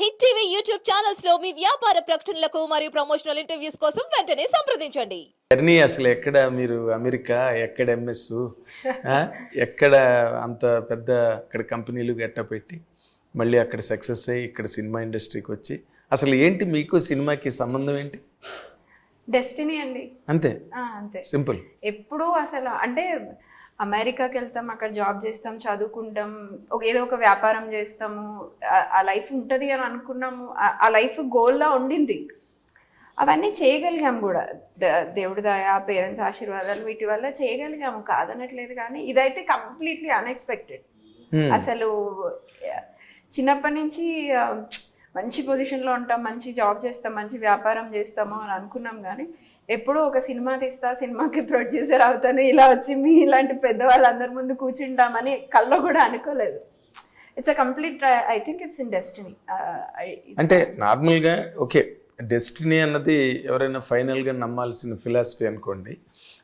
Hit TV YouTube ఛానల్స్లో మీ వ్యాపార ప్రకటనలకు మరియు ప్రమోషనల్ ఇంటర్వ్యూస్ కోసం వెంటనే సంప్రదించండి. జర్నీ అసలు ఎక్కడ మీరు అమెరికా? ఎక్కడ ఎంఎస్ ఎక్కడ అంత పెద్ద అక్కడ కంపెనీలు గట్ట పెట్టి మళ్ళీ అక్కడ సక్సెస్ అయ్యి ఇక్కడ సినిమా ఇండస్ట్రీకి వచ్చి అసలు ఏంటి మీకు సినిమాకి సంబంధం ఏంటి? డెస్టినీ అండి. అంతే? ఆ, అంతే. సింపుల్. ఎప్పుడూ అసలు అంటే అమెరికాకి వెళ్తాం అక్కడ జాబ్ చేస్తాం చదువుకుంటాం ఒక ఏదో ఒక వ్యాపారం చేస్తాము. ఆ- లైఫ్ ఉంటుంది అని అనుకున్నాము. ఆ- లైఫ్ గోల్లా ఉండింది. అవన్నీ చేయగలిగాం కూడా. దేవుడి దయ పేరెంట్స్ ఆశీర్వాదాలు వీటి వల్ల చేయగలిగాము. కాదనట్లేదు కానీ ఇదైతే కంప్లీట్లీ అన్ఎక్స్పెక్టెడ్. అసలు చిన్నప్పటి నుంచి మంచి పొజిషన్లో ఉంటాం మంచి జాబ్ చేస్తాం మంచి వ్యాపారం చేస్తాము అని అనుకున్నాం కానీ ఎప్పుడూ ఒక సినిమా తీస్తా సినిమాకి ప్రొడ్యూసర్ అవుతాను ఇలా వచ్చి మీ ఇలాంటి పెద్దవాళ్ళందరి ముందు కూర్చుంటామని కల్లో కూడా అనుకోలేదు. It's a complete I think it's in destiny అంటే నార్మల్గా ఓకే డెస్టినీ అన్నది ఎవరైనా ఫైనల్గా నమ్మాల్సిన ఫిలాసఫీ అనుకోండి.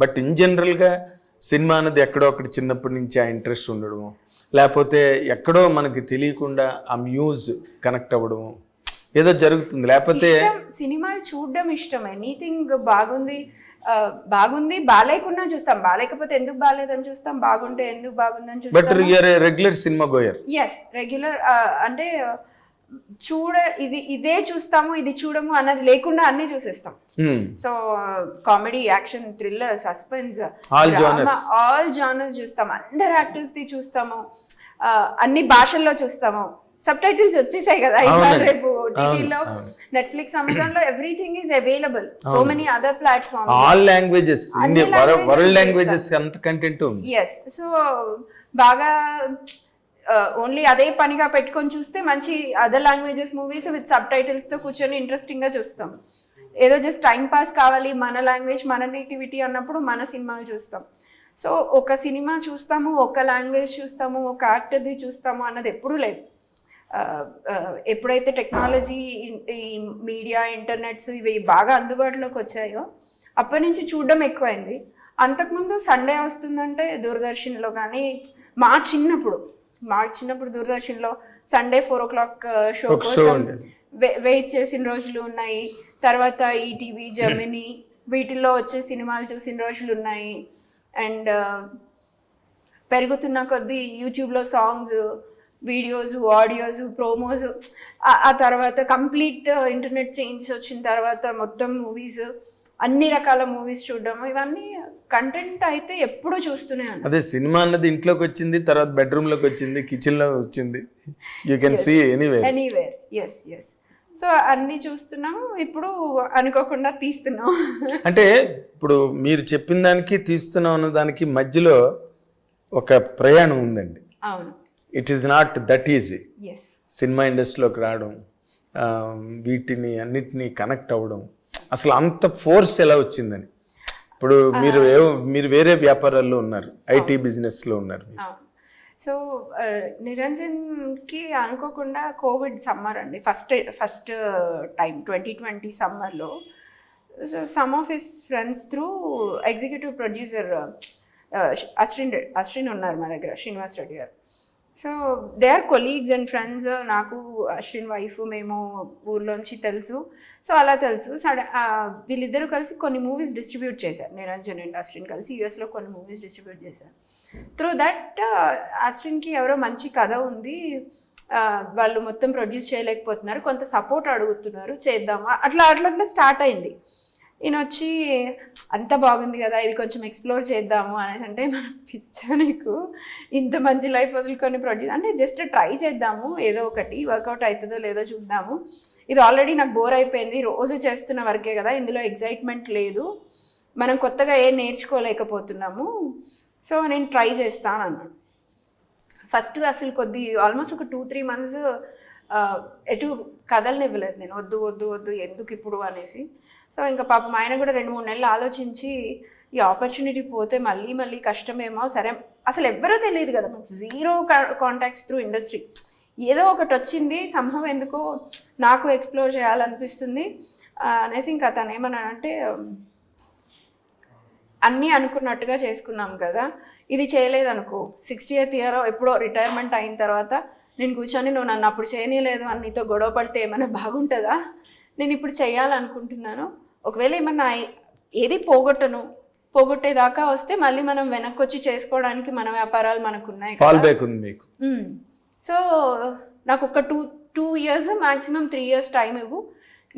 బట్ ఇన్ జనరల్గా సినిమా అన్నది ఎక్కడో ఒకటి చిన్నప్పటి నుంచి ఆ ఇంట్రెస్ట్ ఉండడము. లేకపోతే ఎక్కడో మనకి తెలియకుండా ఆ మ్యూజ్ కనెక్ట్ అవ్వడము. ఏదో జరుగుతుంది. లేకపోతే సినిమాలు చూడడం ఇష్టం. ఎనీథింగ్ బాగుంది. బాగుంది బాగాలేకున్నా చూస్తాం. బాగాలేకపోతే ఎందుకు బాగాలేదని చూస్తాం? బాగుంటే ఎందుకు బాగుందని బట్ చూస్తాం you're regular cinema goer yes regular అంటే చూడ ఇది ఇదే చూస్తాము ఇది చూడము అన్నది లేకుండా అన్ని చూసేస్తాం. So comedy action thriller suspense All genres. All genres చూస్తాం. అందరు యాక్టర్స్ ది చూస్తాము. అన్ని భాషల్లో చూస్తాము. సబ్ టైటిల్స్ వచ్చేసాయి కదా ఇవాళ. రేపు అవును. నెట్ఫ్లిక్స్ అమెజాన్లో everything is available so many other platform all languages world. Languages అంత కంటెంట్ ఎస్ సో బాగా ఓన్లీ అదే పనిగా పెట్టుకొని చూస్తే మంచి అదర్ లాంగ్వేజెస్ మూవీస్ విత్ సబ్ టైటిల్స్తో కూర్చొని ఇంట్రెస్టింగ్గా చూస్తాం. ఏదో జస్ట్ టైం పాస్ కావాలి మన లాంగ్వేజ్ మన నేటివిటీ అన్నప్పుడు మన సినిమాలు చూస్తాం. సో ఒక సినిమా చూస్తాము ఒక లాంగ్వేజ్ చూస్తాము ఒక యాక్టర్ది చూస్తాము అన్నది ఎప్పుడూ లేదు. ఎప్పుడైతే టెక్నాలజీ ఈ మీడియా ఇంటర్నెట్స్ ఇవి బాగా అందుబాటులోకి వచ్చాయో అప్పటి నుంచి చూడడం ఎక్కువైంది. అంతకుముందు సండే వస్తుందంటే దూరదర్శన్లో కానీ మా చిన్నప్పుడు మా చిన్నప్పుడు దూరదర్శన్లో Sunday four o'clock show. Wait చేసిన రోజులు ఉన్నాయి. తర్వాత ఈటీవీ జమిని వీటిల్లో వచ్చే సినిమాలు చూసిన రోజులు ఉన్నాయి. అండ్ పెరుగుతున్న కొద్దీ యూట్యూబ్లో సాంగ్స్ వీడియోస్ ఆడియోస్ ప్రోమోస్ ఆ తర్వాత కంప్లీట్ ఇంటర్నెట్ చేంజ్ వచ్చిన తర్వాత మొత్తం మూవీస్ అన్ని రకాల మూవీస్ చూడడం ఇవన్నీ కంటెంట్ అయితే ఎప్పుడూ చూస్తూనే అదే సినిమా అన్నది ఇంట్లోకి వచ్చింది తర్వాత బెడ్రూమ్లోకి వచ్చింది కిచెన్లో వచ్చింది you can see anyway anywhere yes yes so అన్నీ చూస్తున్నాము ఇప్పుడు అనుకోకుండా తీస్తున్నాం. అంటే ఇప్పుడు మీరు చెప్పిన దానికి తీస్తున్నాం అన్న దానికి మధ్యలో ఒక ప్రయాణం ఉందండి. అవును. It is not that easy cinema ఇండస్ట్రీలోకి రావడం వీటిని అన్నిటినీ కనెక్ట్ అవ్వడం. అసలు అంత ఫోర్స్ ఎలా వచ్చిందని? ఇప్పుడు మీరు మీరు వేరే వ్యాపారాల్లో ఉన్నారు ఐటీ బిజినెస్లో ఉన్నారు సో నిరంజన్కి అనుకోకుండా కోవిడ్ సమ్మర్ అండి. First first time twenty twenty సమ్మర్లో. So some of his friends through executive producer Ashwin Ashwin ఉన్నారు మా దగ్గర Srinivas Reddy garu. So they are colleagues and friends నాకు అశ్విన్ వైఫ్ మేము ఊర్లోంచి తెలుసు. సో అలా తెలుసు. సడన్ వీళ్ళిద్దరూ కలిసి కొన్ని మూవీస్ డిస్ట్రిబ్యూట్ చేశారు. నిరంజన్ అండ్ అశ్విన్ కలిసి యూఎస్లో కొన్ని మూవీస్ డిస్ట్రిబ్యూట్ చేశారు. త్రూ దట్ uh, అశ్విన్కి ఎవరో మంచి కథ ఉంది. వాళ్ళు మొత్తం ప్రొడ్యూస్ చేయలేకపోతున్నారు. కొంత సపోర్ట్ అడుగుతున్నారు. చేద్దామా? అట్లా అట్లా అట్లా స్టార్ట్ అయింది. ఈయన వచ్చి అంత బాగుంది కదా ఇది కొంచెం ఎక్స్ప్లోర్ చేద్దాము అనేసి అంటే మనం పిచ్చా నీకు ఇంత మంచి లైఫ్ వదులుకొని ప్రొడ్యూస్ అంటే జస్ట్ ట్రై చేద్దాము ఏదో ఒకటి వర్కౌట్ అవుతుందో లేదో చూద్దాము. ఇది ఆల్రెడీ నాకు బోర్ అయిపోయింది రోజు చేస్తున్న వర్కే కదా ఇందులో ఎగ్జైట్మెంట్ లేదు. మనం కొత్తగా ఏం నేర్చుకోలేకపోతున్నాము. సో నేను ట్రై చేస్తాను అన్నాను ఫస్ట్ అసలు కొద్ది ఆల్మోస్ట్ ఒక టూ త్రీ మంత్స్ ఎటు కథల్ని ఇవ్వలేదు నేను. వద్దు వద్దు వద్దు ఎందుకు ఇప్పుడు అనేసి. సో ఇంకా పాపం ఆయన కూడా రెండు మూడు నెలలు ఆలోచించి ఈ ఆపర్చునిటీ పోతే మళ్ళీ మళ్ళీ కష్టమేమో సరే. అసలు ఎవ్వరూ తెలియదు కదా మనకు జీరో కాంటాక్ట్స్ త్రూ ఇండస్ట్రీ ఏదో ఒకటి వచ్చింది సంభవం ఎందుకు నాకు ఎక్స్ప్లోర్ చేయాలనిపిస్తుంది. అనేసి ఇంకా తను ఏమన్నాడంటే అన్నీ అనుకున్నట్టుగా చేసుకున్నాం కదా ఇది చేయలేదనుకో. సిక్స్టీ ఎయిత్ ఇయర్ ఎప్పుడో రిటైర్మెంట్ అయిన తర్వాత నేను కూర్చొని నువ్వు నన్ను అప్పుడు చేయనీయలేదు అని నీతో గొడవ పడితే ఏమైనా బాగుంటుందా? నేను ఇప్పుడు చేయాలనుకుంటున్నాను. ఒకవేళ ఏమన్నా ఏది పోగొట్టను పోగొట్టేదాకా వస్తే మళ్ళీ మనం వెనక్కి వచ్చి చేసుకోవడానికి మన వ్యాపారాలు మనకు ఉన్నాయి కదా. ఫాల్ బ్యాక్ ఉంది మీకు. సో నాకు ఒక two two years maximum three years time ఇవ్వు.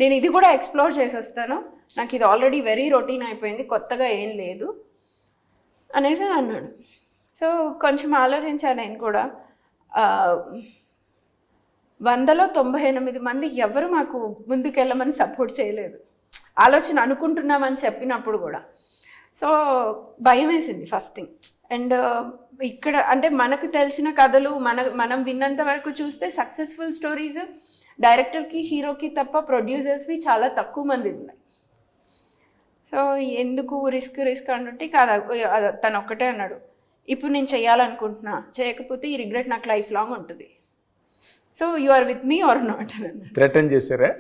నేను ఇది కూడా ఎక్స్ప్లోర్ చేసి వస్తాను నాకు ఇది ఆల్రెడీ వెరీ రొటీన్ అయిపోయింది కొత్తగా ఏం లేదు అనేసి అన్నాడు. సో కొంచెం ఆలోచించాను నేను కూడా. వందలో తొంభై ఎనిమిది మంది ఎవరు మాకు ముందుకెళ్ళమని సపోర్ట్ చేయలేదు. ఆలోచన అనుకుంటున్నామని చెప్పినప్పుడు కూడా. సో భయం వేసింది ఫస్ట్ థింగ్ అండ్ ఇక్కడ అంటే మనకు తెలిసిన కథలు మన మనం విన్నంత వరకు చూస్తే సక్సెస్ఫుల్ స్టోరీస్ డైరెక్టర్కి హీరోకి తప్ప ప్రొడ్యూసర్స్వి చాలా తక్కువ మంది ఉన్నాయి. సో ఎందుకు రిస్క్ రిస్క్ అంటుంటే కాదు తను ఒక్కటే అన్నాడు. ఇప్పుడు నేను చేయాలనుకుంటున్నా. చేయకపోతే ఈ రిగ్రెట్ నాకు లైఫ్ లాంగ్ ఉంటుంది. So you are with me or not అని అన్నాడు. థ్రెటన్ చేశారా?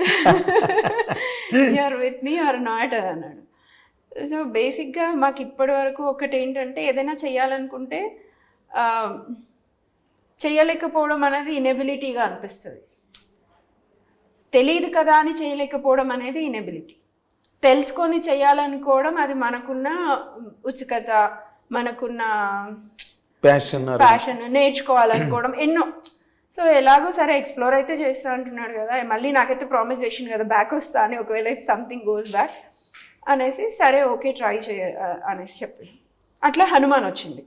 You are with me or not అని అన్నాడు. సో బేసిక్గా మాకు ఇప్పటి వరకు ఒకటి ఏంటంటే ఏదైనా చేయాలనుకుంటే చేయలేకపోవడం అనేది ఇనెబిలిటీగా అనిపిస్తుంది. తెలియదు కదా అని చేయలేకపోవడం అనేది ఇనెబిలిటీ తెలుసుకొని చేయాలనుకోవడం అది మనకున్న ఉత్సుకత మనకున్న ప్యాషన్ ప్యాషన్ నేర్చుకోవాలనుకోవడం ఎన్నో సో ఎలాగో సరే ఎక్స్ప్లోర్ అయితే చేస్తా అంటున్నాడు కదా మళ్ళీ నాకైతే ప్రామిస్ చేసింది కదా బ్యాక్ వస్తా అని ఒకవేళ ఇఫ్ సంథింగ్ గోస్ బ్యాక్ అనేసి సరే ఓకే ట్రై చేయ అనేసి చెప్పి అట్లా హనుమాన్ వచ్చింది.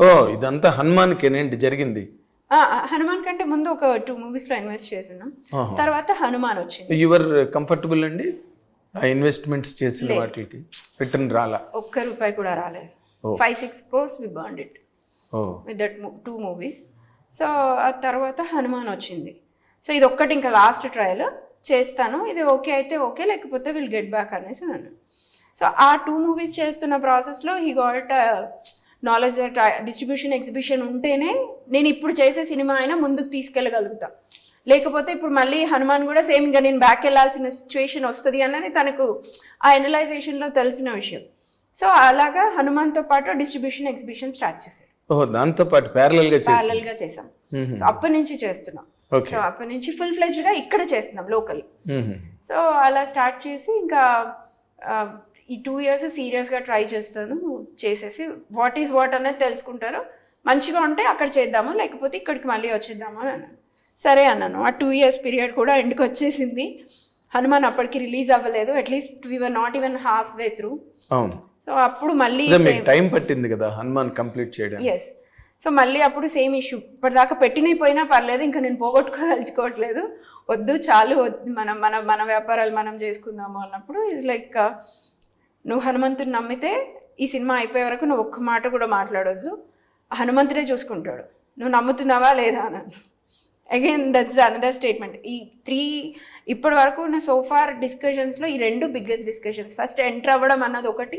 ఓ ఇదంతా హనుమాన్కేనేంటి జరిగింది? హనుమాన్ కంటే ముందు ఒక టూ మూవీస్లో ఇన్వెస్ట్ చేస్తున్నాం ఆహా. తర్వాత హనుమాన్ వచ్చింది. యువర్ కంఫర్టబుల్ అండి? ఆ ఇన్వెస్ట్మెంట్స్ చేసిన వాటికి రిటర్న్ రాలా? ఒక్క రూపాయి కూడా రాలేదు. Five six crores we burn it oh. With that two movies so ఆ తర్వాత హనుమాన్ వచ్చింది. సో ఇది ఒక్కటి ఇంకా లాస్ట్ ట్రయల్ చేస్తాను. ఇది ఓకే అయితే ఓకే లేకపోతే విల్ గెట్ బ్యాక్ అనేసి అన్నాను. సో ఆ టూ మూవీస్ చేస్తున్న ప్రాసెస్లో he got knowledge that distribution exhibition ఉంటేనే నేను ఇప్పుడు చేసే సినిమా అయినా ముందుకు తీసుకెళ్ళగలుగుతా. లేకపోతే ఇప్పుడు మళ్ళీ హనుమాన్ కూడా సేమ్ ఇంకా నేను బ్యాక్ వెళ్ళాల్సిన సిచ్యువేషన్ వస్తుంది అన్నది తనకు ఆ ఎనలైజేషన్లో తెలిసిన విషయం. సో అలాగా హనుమాన్తో పాటు డిస్ట్రిబ్యూషన్ ఎగ్జిబిషన్ స్టార్ట్ చేశాను ఓహో దాంతో పాటు ప్యారలల్గా చేసి. ప్యారలల్గా చేసాం. అప్పటి నుంచి చేస్తున్నాం. సో అప్పటి నుంచి ఫుల్ ఫ్లెజ్డ్గా ఇక్కడ చేస్తున్నాం లోకల్. సో అలా స్టార్ట్ చేసి ఇంకా ఈ టూ ఇయర్స్ సీరియస్గా ట్రై చేస్తాను చేసేసి వాట్ ఈస్ వాట్ అనేది తెలుసుకుంటారు. మంచిగా ఉంటే అక్కడ చేద్దాము లేకపోతే ఇక్కడికి మళ్ళీ వచ్చేద్దాము అని అన్నాను. సరే అన్నాను. ఆ టూ ఇయర్స్ పీరియడ్ కూడా ఎండ్కి వచ్చేసింది. హనుమాన్ అప్పటికి రిలీజ్ అవ్వలేదు. At least we're not even half way through so అప్పుడు మళ్ళీ మీకు టైం పట్టింది కదా హనుమాన్ కంప్లీట్ చేయడం ఎస్ సో మళ్ళీ అప్పుడు సేమ్ ఇష్యూ ఇప్పటిదాకా పెట్టినవి పోయినా పర్లేదు ఇంకా నేను పోగొట్టుకోదలుచుకోవట్లేదు. వద్దు చాలు వద్దు మనం మన మన వ్యాపారాలు మనం చేసుకుందాము అన్నప్పుడు ఈజ్ లైక్ నువ్వు హనుమంతుని నమ్మితే ఈ సినిమా అయిపోయే వరకు నువ్వు ఒక్క మాట కూడా మాట్లాడొద్దు. హనుమంతుడే చూసుకుంటాడు. నువ్వు నమ్ముతున్నావా లేదా అన్నాను అగైన్ దట్స్ అనదర్ స్టేట్మెంట్ ఈ త్రీ ఇప్పటి వరకు ఉన్న సోఫార్ డిస్కషన్స్లో ఈ రెండు బిగ్గెస్ట్ డిస్కషన్స్ ఫస్ట్ ఎంటర్ అవ్వడం అన్నది ఒకటి.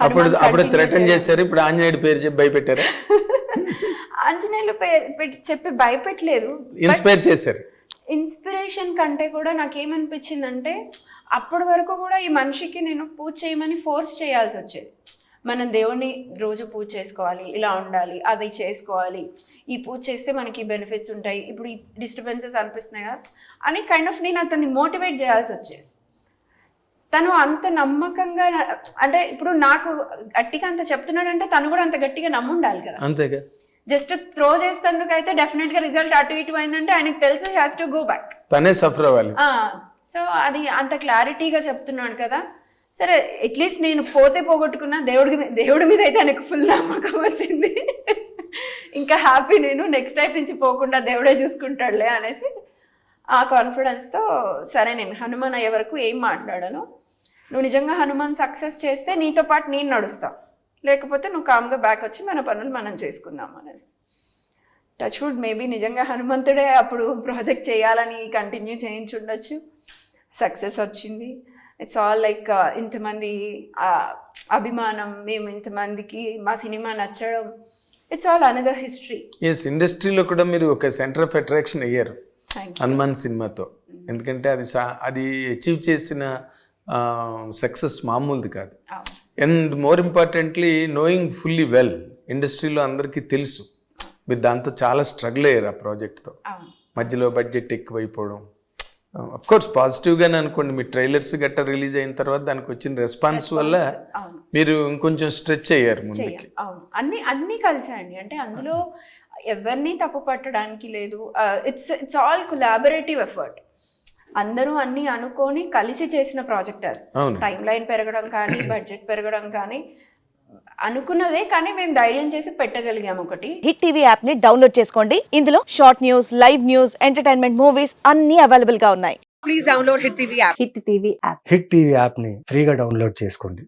అప్పుడు అప్పుడు థ్రెటన్ చేశారు ఇప్పుడు ఆంజనేయుడి పేరు చెప్పి భయపెట్టారా? ఆంజనేయులు పే- పెట్- చెప్పి భయపెట్టలేదు ఇన్స్పైర్ చేశారు. ఇన్స్పిరేషన్ కంటే కూడా నాకేమనిపించిందంటే అప్పటి వరకు కూడా ఈ మనిషికి నేను పూజ చేయమని ఫోర్స్ చేయాల్సి వచ్చేది. మనం దేవుణ్ణి రోజు పూజ చేసుకోవాలి ఇలా ఉండాలి అది చేసుకోవాలి. ఈ పూజ చేస్తే మనకి బెనిఫిట్స్ ఉంటాయి. ఇప్పుడు ఈ డిస్టర్బెన్సెస్ అనిపిస్తున్నాయి కదా అని కైండ్ ఆఫ్ నేను అతన్ని మోటివేట్ చేయాల్సి వచ్చేది. తను అంత నమ్మకంగా అంటే ఇప్పుడు నాకు గట్టిగా అంత చెప్తున్నాడంటే తను కూడా అంత గట్టిగా నమ్ముండాలి కదా. అంతేగా. జస్ట్ త్రో చేసేందుకు అయితే డెఫినెట్గా రిజల్ట్ అటు ఇటు అయిందంటే ఆయనకు తెలుసు హ్యాస్ టు గో బ్యాక్. తనే సఫర్ అవ్వాలి. సో అది అంత క్లారిటీగా చెప్తున్నాడు కదా. సరే అట్లీస్ట్ నేను పోతే పోగొట్టుకున్నా దేవుడి మీద దేవుడి మీద అయితే ఆయనకు ఫుల్ నమ్మకం వచ్చింది. ఇంకా హ్యాపీ నేను నెక్స్ట్ టైం నుంచి పోకుండా దేవుడే చూసుకుంటాడులే అనేసి ఆ కాన్ఫిడెన్స్తో సరే నేను హనుమాన్ అయ్యే వరకు ఏం మాట్లాడాను. నువ్వు నిజంగా హనుమాన్ సక్సెస్ చేస్తే నీతో పాటు నేను నడుస్తా. లేకపోతే నువ్వు కామ్గా బ్యాక్ వచ్చి మన పనులు మనం చేసుకుందాం అనేది టచ్ వుడ్ మేబీ నిజంగా హనుమంతుడే అప్పుడు ప్రాజెక్ట్ చేయాలని కంటిన్యూ చేయించుండొచ్చు. సక్సెస్ వచ్చింది. ఇట్స్ ఆల్ లైక్ ఇంతమంది ఆ, అభిమానం మేము ఇంతమందికి మా సినిమా నచ్చడం. It's all another history yes ఇండస్ట్రీలో కూడా మీరు ఒక సెంటర్ ఆఫ్ అట్రాక్షన్ అయ్యారు. హనుమాన్ సినిమాతో. ఎందుకంటే అది సా అది అచీవ్ చేసిన సక్సెస్ మామూలుది కాదు. And more importantly knowing fully well ఇండస్ట్రీలో అందరికీ తెలుసు. మీరు దాంతో చాలా స్ట్రగుల్ అయ్యారు ఆ ప్రాజెక్ట్తో మధ్యలో బడ్జెట్ ఎక్కువైపోవడం. అఫ్ కోర్స్ పాజిటివ్గానే అనుకోండి మీ ట్రైలర్స్ గట్రా రిలీజ్ అయిన తర్వాత దానికి వచ్చిన రెస్పాన్స్ వల్ల మీరు ఇంకొంచెం స్ట్రెచ్ అయ్యారు ముందుకి. అన్ని అన్ని కలిసాయండి. అంటే అందులో ఎవరిని తప్పు పట్టడానికి లేదు. It's it's all collaborative effort అందరూ అన్ని అనుకొని కలిసి చేసిన ప్రాజెక్ట్ అది. టైం లైన్ పెరగడం కానీ బడ్జెట్ పెరగడం కానీ అనుకున్నదే కానీ మేము ధైర్యం చేసి పెట్టగలిగాం ఒకటి. హిట్ టీవీ యాప్ని డౌన్లోడ్ చేసుకోండి. ఇందులో short news live news entertainment movies అన్ని అవైలబుల్గా ఉన్నాయి. please download Hit TV app. Hit TV app. Hit TV యాప్ని ఫ్రీగా డౌన్లోడ్ చేసుకోండి.